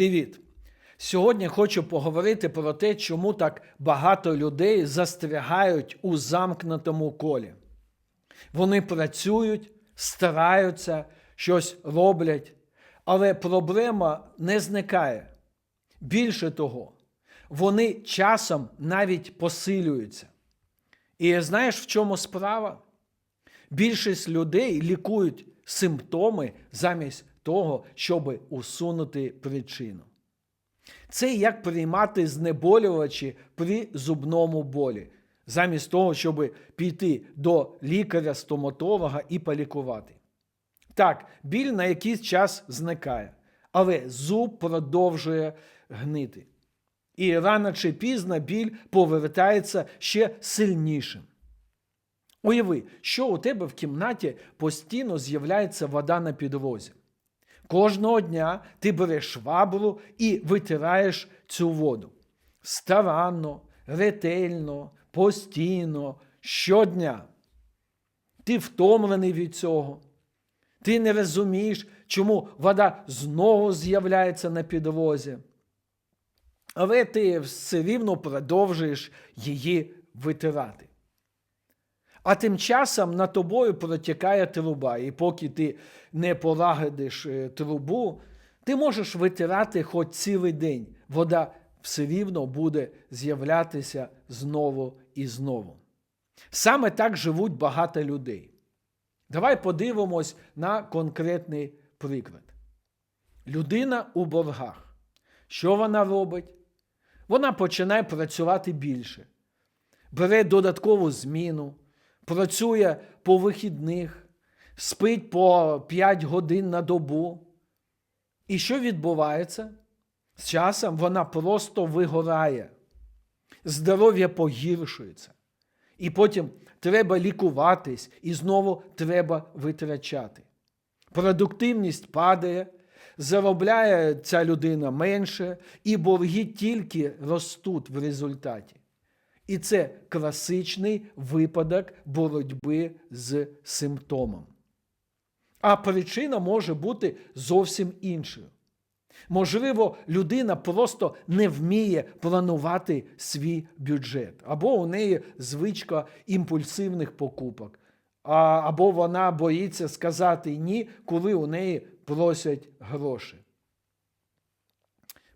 Привіт! Сьогодні хочу поговорити про те, чому так багато людей застрягають у замкнутому колі. Вони працюють, стараються, щось роблять, але проблема не зникає. Більше того, вони часом навіть посилюються. І знаєш, в чому справа? Більшість людей лікують симптоми замість того, щоб усунути причину. Це як приймати знеболювачі при зубному болі, замість того, щоб піти до лікаря-стоматолога і полікувати. Так, біль на якийсь час зникає, але зуб продовжує гнити. І рано чи пізно біль повертається ще сильнішим. Уяви, що у тебе в кімнаті постійно з'являється вода на підлозі. Кожного дня ти береш швабру і витираєш цю воду. Старанно, ретельно, постійно, щодня. Ти втомлений від цього. Ти не розумієш, чому вода знову з'являється на підлозі. Але ти все рівно продовжуєш її витирати. А тим часом над тобою протікає труба, і поки ти не полагодиш е, трубу, ти можеш витирати хоч цілий день. Вода все рівно буде з'являтися знову і знову. Саме так живуть багато людей. Давай подивимось на конкретний приклад. Людина у боргах. Що вона робить? Вона починає працювати більше, бере додаткову зміну працює по вихідних, спить по 5 годин на добу. І що відбувається? З часом вона просто вигорає, здоров'я погіршується. І потім треба лікуватись, і знову треба витрачати. Продуктивність падає, заробляє ця людина менше, і борги тільки ростуть в результаті. І це класичний випадок боротьби з симптомом. А причина може бути зовсім іншою. Можливо, людина просто не вміє планувати свій бюджет, або у неї звичка імпульсивних покупок, або вона боїться сказати ні, коли у неї просять гроші.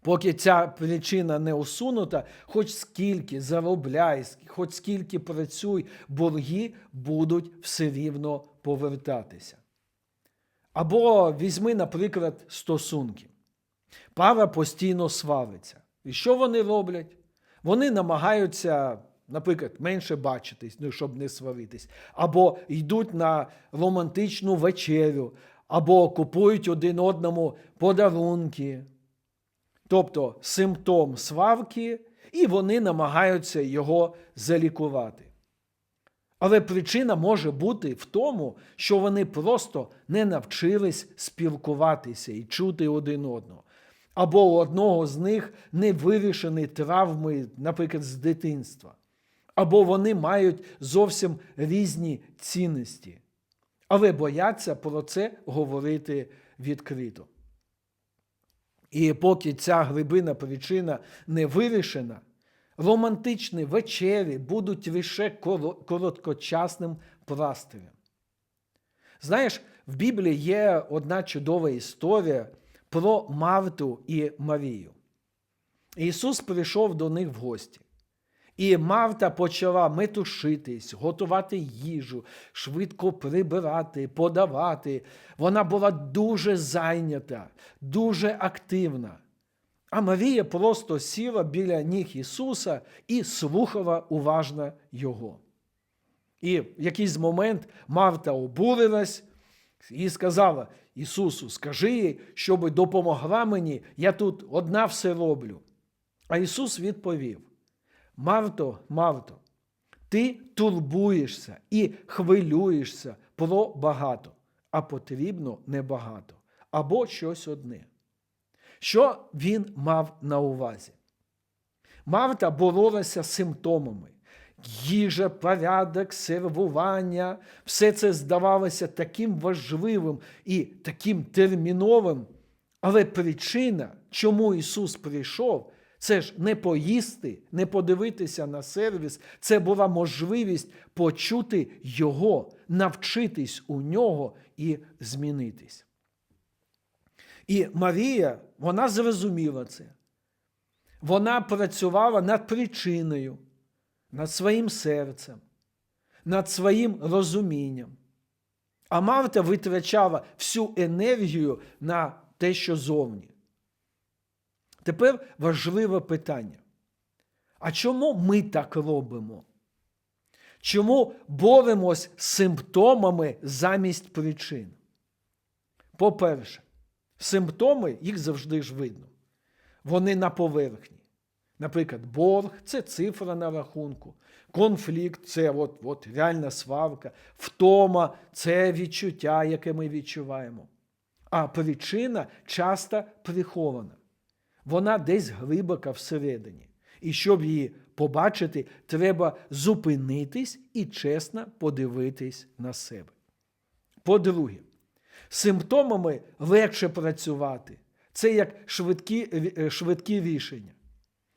Поки ця причина не усунута, хоч скільки заробляй, хоч скільки працюй, борги будуть все рівно повертатися. Або візьми, наприклад, стосунки. Пара постійно свариться. І що вони роблять? Вони намагаються, наприклад, менше бачитись, ну, щоб не сваритись, або йдуть на романтичну вечерю, або купують один одному подарунки тобто симптом сварки, і вони намагаються його залікувати. Але причина може бути в тому, що вони просто не навчились спілкуватися і чути один одного. Або у одного з них не вирішені травми, наприклад, з дитинства. Або вони мають зовсім різні цінності, але бояться про це говорити відкрито. І поки ця глибина причина не вирішена, романтичні вечері будуть лише короткочасним пластирем. Знаєш, в Біблії є одна чудова історія про Марту і Марію. Ісус прийшов до них в гості. І Марта почала метушитись, готувати їжу, швидко прибирати, подавати. Вона була дуже зайнята, дуже активна. А Марія просто сіла біля ніг Ісуса і слухала уважно Його. І в якийсь момент Марта обурилась і сказала Ісусу, скажи їй, щоб допомогла мені, я тут одна все роблю. А Ісус відповів. Марто, Марто, ти турбуєшся і хвилюєшся про багато, а потрібно небагато або щось одне. Що він мав на увазі? Марта боролася з симптомами. Їжа, порядок, сервування, все це здавалося таким важливим і таким терміновим, Але причина, чому Ісус прийшов, це ж не поїсти, не подивитися на сервіс, це була можливість почути Його, навчитись у нього і змінитись. І Марія, вона зрозуміла це. Вона працювала над причиною, над своїм серцем, над своїм розумінням. А Марта витрачала всю енергію на те, що зовні. Тепер важливе питання. А чому ми так робимо? Чому боремось з симптомами замість причин? По-перше, симптоми їх завжди ж видно. Вони на поверхні. Наприклад, борг це цифра на рахунку, конфлікт це от, от реальна сварка, втома це відчуття, яке ми відчуваємо. А причина часто прихована. Вона десь глибока всередині. І щоб її побачити, треба зупинитись і чесно подивитись на себе. По-друге, симптомами легше працювати. Це як швидкі, е, швидкі рішення.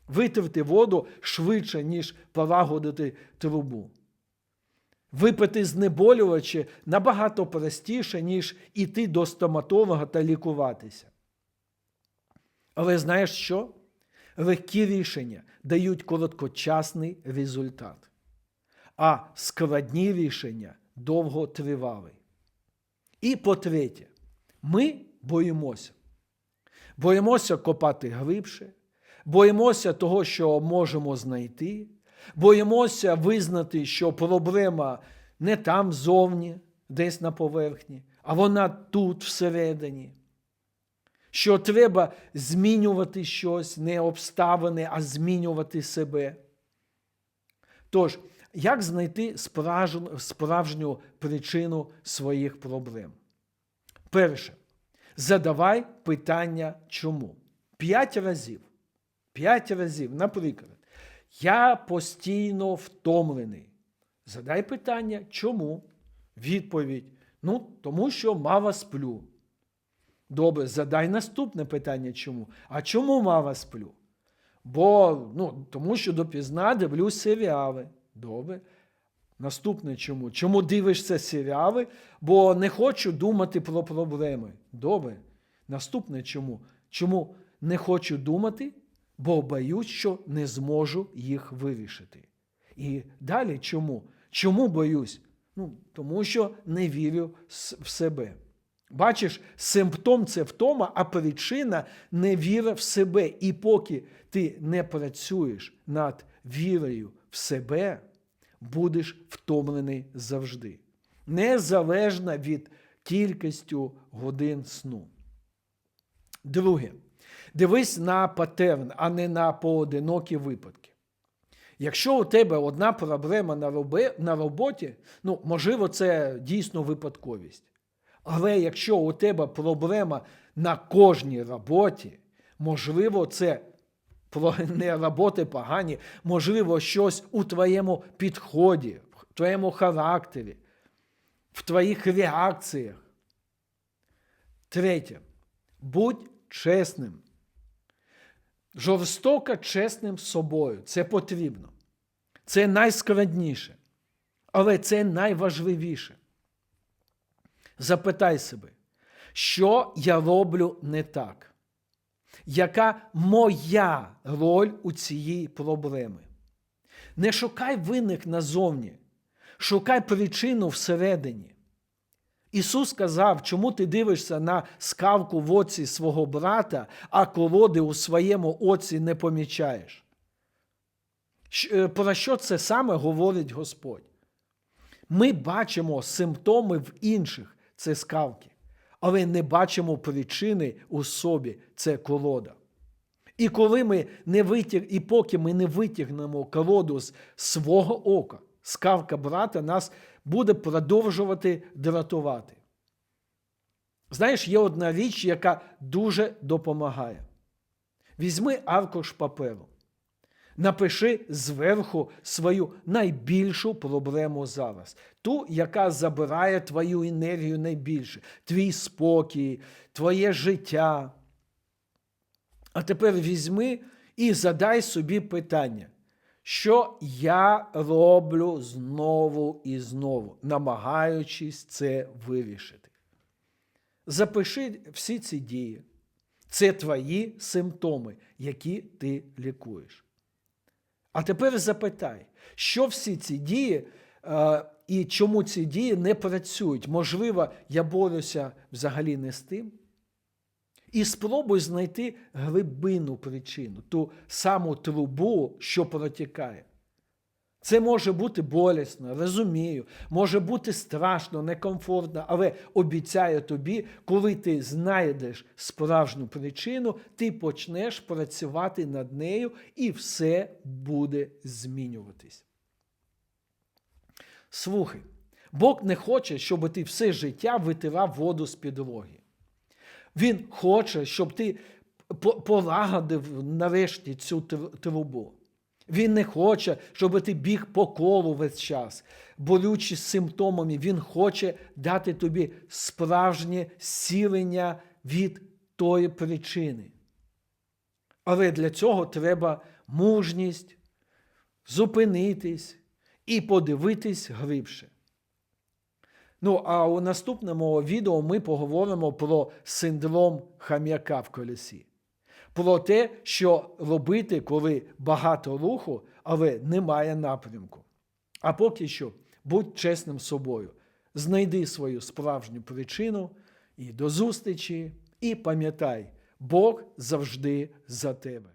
Витерти воду швидше, ніж полагодити трубу. Випити знеболювачі набагато простіше, ніж іти до стоматолога та лікуватися. Але знаєш що? Легкі рішення дають короткочасний результат, а складні рішення довготривалі. І по-третє, ми боїмося. Боїмося копати глибше, боїмося того, що можемо знайти, боїмося визнати, що проблема не там зовні, десь на поверхні, а вона тут всередині. Що треба змінювати щось, не обставини, а змінювати себе. Тож, як знайти справжню, причину своїх проблем? Перше, задавай питання чому. П'ять разів. П'ять разів, наприклад, я постійно втомлений. Задай питання, чому? Відповідь. Ну, тому що мало сплю. Добре, задай наступне питання чому? А чому мало сплю? Бо, ну, тому що допізна дивлюсь серіали. Добре. Наступне чому? Чому дивишся серіали? Бо не хочу думати про проблеми. Добре. Наступне чому? Чому не хочу думати? Бо боюсь, що не зможу їх вирішити. І далі чому? Чому боюсь? Ну, Тому що не вірю в себе. Бачиш, симптом це втома, а причина невіра в себе. І поки ти не працюєш над вірою в себе, будеш втомлений завжди. Незалежно від кількістю годин сну. Друге, дивись на патерн, а не на поодинокі випадки. Якщо у тебе одна проблема на роботі, ну, можливо, це дійсно випадковість. Але якщо у тебе проблема на кожній роботі, можливо, це не роботи погані, можливо, щось у твоєму підході, в твоєму характері, в твоїх реакціях. Третє. Будь чесним. Жорстоко чесним з собою. Це потрібно. Це найскладніше. Але це найважливіше. Запитай себе, що я роблю не так? Яка моя роль у цієї проблеми? Не шукай винних назовні, шукай причину всередині. Ісус сказав, чому ти дивишся на скавку в оці свого брата, а колоди у своєму оці не помічаєш. Е, про що це саме говорить Господь? Ми бачимо симптоми в інших це скавки, але не бачимо причини у собі це колода. І коли ми не витяг, і поки ми не витягнемо колоду з свого ока, скавка брата нас буде продовжувати дратувати. Знаєш, є одна річ, яка дуже допомагає. Візьми аркуш паперу. Напиши зверху свою найбільшу проблему зараз, ту, яка забирає твою енергію найбільше, твій спокій, твоє життя. А тепер візьми і задай собі питання, що я роблю знову і знову, намагаючись це вирішити. Запиши всі ці дії. Це твої симптоми, які ти лікуєш. А тепер запитай, що всі ці дії е, і чому ці дії не працюють? Можливо, я борюся взагалі не з тим. І спробуй знайти глибину причину, ту саму трубу, що протікає. Це може бути болісно, розумію, може бути страшно, некомфортно, але обіцяю тобі, коли ти знайдеш справжню причину, ти почнеш працювати над нею і все буде змінюватись. Слухай, Бог не хоче, щоб ти все життя витирав воду з підлоги. Він хоче, щоб ти полагодив нарешті цю трубу. Він не хоче, щоб ти біг по колу весь час, борючись з симптомами. Він хоче дати тобі справжнє зцілення від тої причини. Але для цього треба мужність, зупинитись і подивитись глибше. Ну, а у наступному відео ми поговоримо про синдром хам'яка в колесі. Про те, що робити, коли багато руху, але немає напрямку. А поки що будь чесним з собою, знайди свою справжню причину і до зустрічі, і пам'ятай, Бог завжди за тебе.